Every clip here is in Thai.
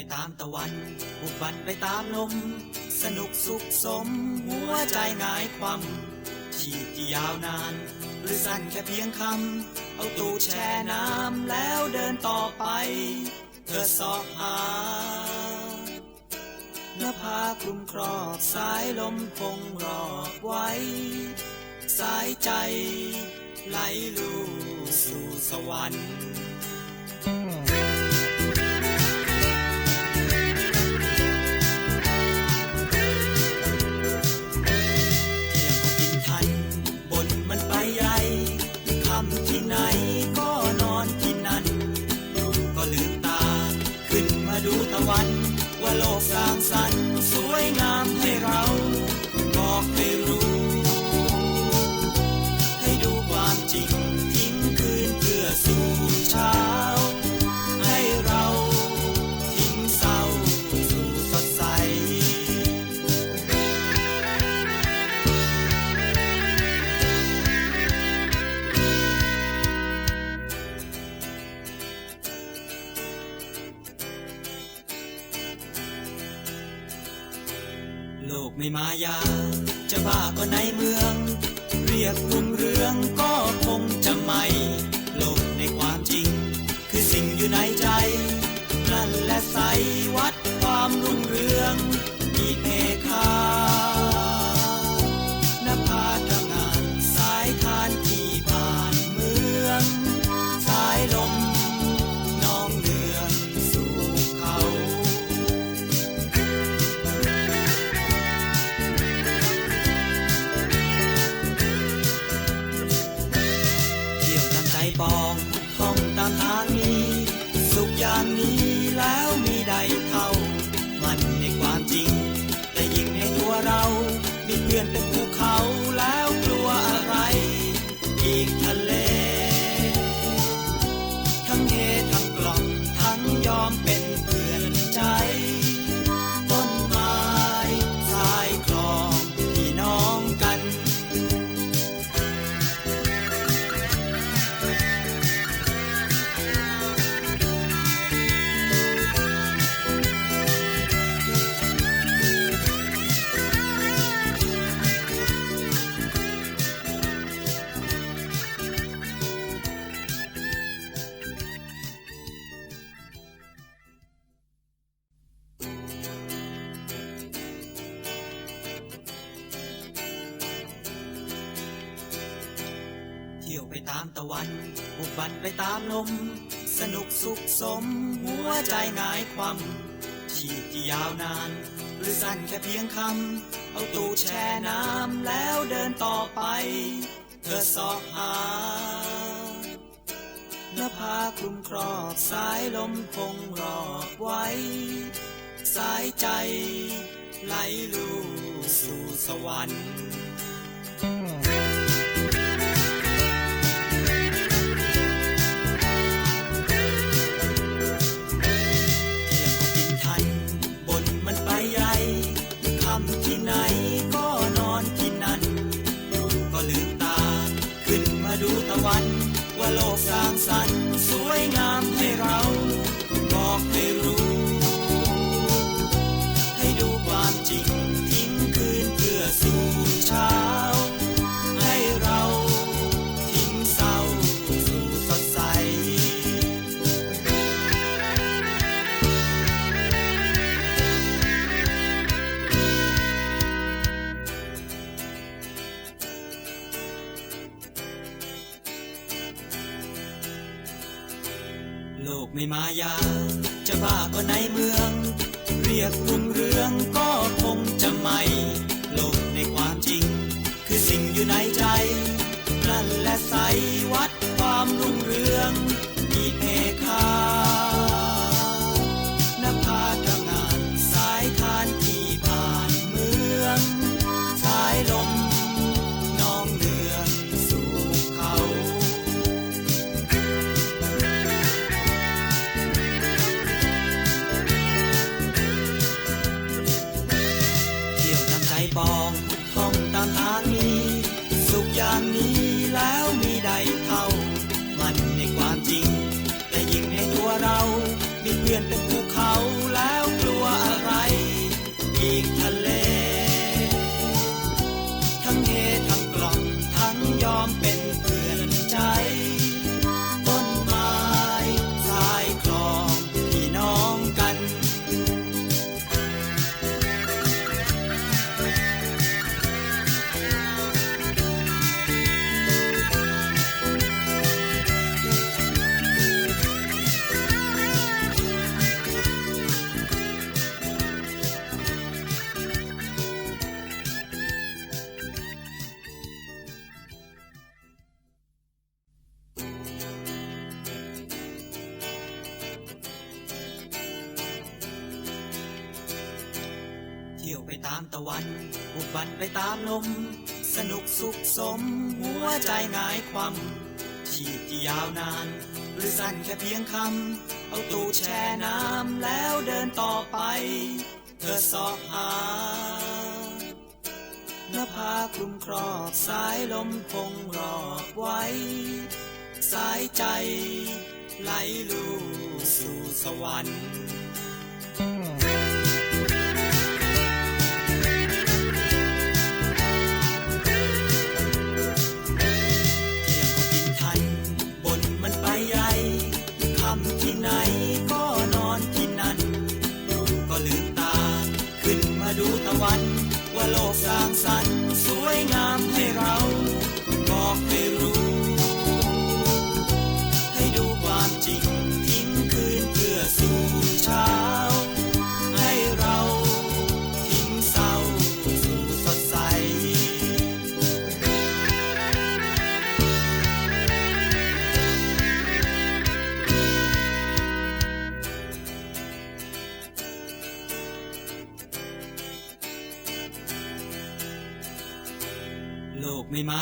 ไปตามตะวันบุกบันไปตามลม สนุกสุขสม หัวใจงายความที่ที่ยาวนาน หรือสั้นแค่เพียงคำ เอาตู้แช่น้ำแล้วเดินต่อไป เธอสอบหานภาคลุมครอบสายลมคงรอบไว้ สายใจ ไหลลู่สู่สวรรค์ เมือง เรียกบุญเรืองก็คงจะไม่ sientes ไปตามตะวันบุกบันไปตามลม สนุกสุขสม หัวใจนายความฉีดที่ยาวนาน หรือสั้นแค่เพียงคำ เอาตู้แช่น้ำแล้วเดินต่อไป เธอสอบหาเนื้อผ้าคลุมครอบสายลมคงรอบไว้ สายใจไหลลูสู่สวรรค์ Yeah. ang ไปตามลม สนุกสุขสม หัวใจหงายความชีพที่ยาวนาน หรือสั้นแค่เพียงคำ เอาตู้แช่น้ำแล้วเดินต่อไป เธอสอบหาหน้าผาคลุมครอบสายลมคงรอบไว้ สายใจ ไหลลู่สู่สวรรค์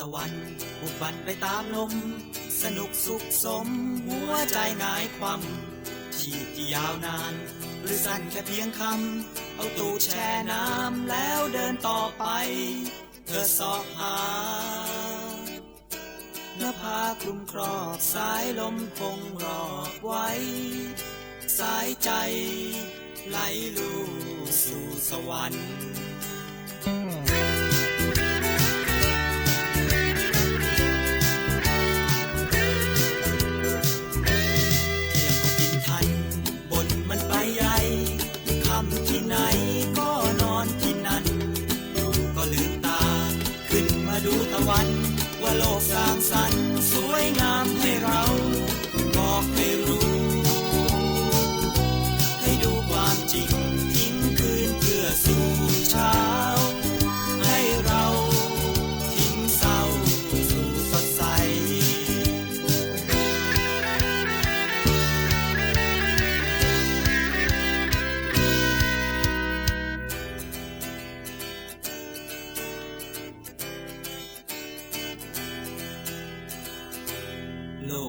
ตะวันบุกบันไปตามลม สนุกสุขสม หัวใจหงายความชีพที่ยาวนาน หรือสั้นแค่เพียงคำ เอาตู้แช่น้ำแล้วเดินต่อไป เธอสอบหาหน้าผาคลุมครอบสายลมคงรอบไว้ สายใจ ไหลลู่สู่สวรรค์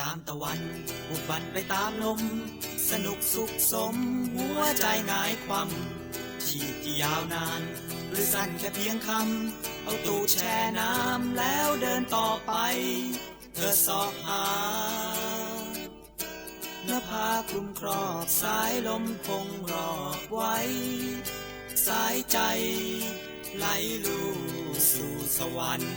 ตามตะวันบุกบันไปตามลม สนุกสุขสม หัวใจงายความชีพที่ยาวนาน หรือสั้นแค่เพียงคำ เอาตู้แช่น้ำแล้วเดินต่อไป เธอสอบหาหน้าผาคลุมครอบสายลมคงรอบไว้ สายใจ ไหลลู่สู่สวรรค์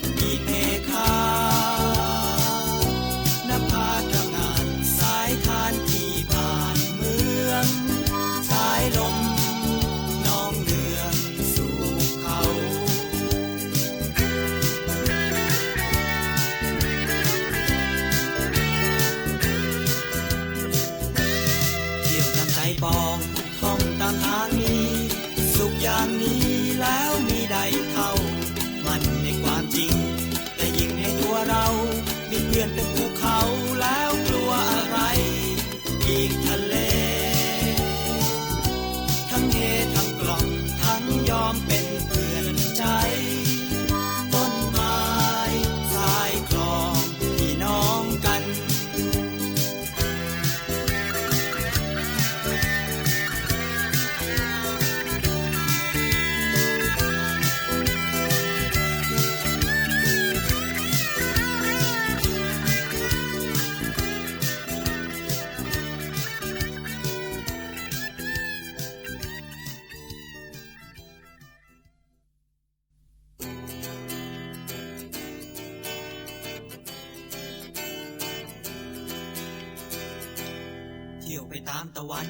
ไปตามตะวัน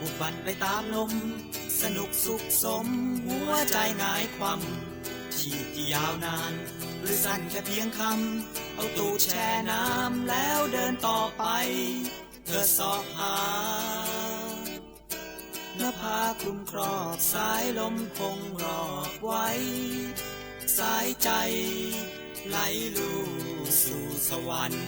บุกบันไปตามลม สนุกสุขสม หัวใจหงายความชีพที่ยาวนาน หรือสั้นแค่เพียงคำ เอาตู้แช่น้ำแล้วเดินต่อไป เธอสอบหาหน้าผาคลุมครอบสายลมคงรอบไว้ สายใจ ไหลลู่สู่สวรรค์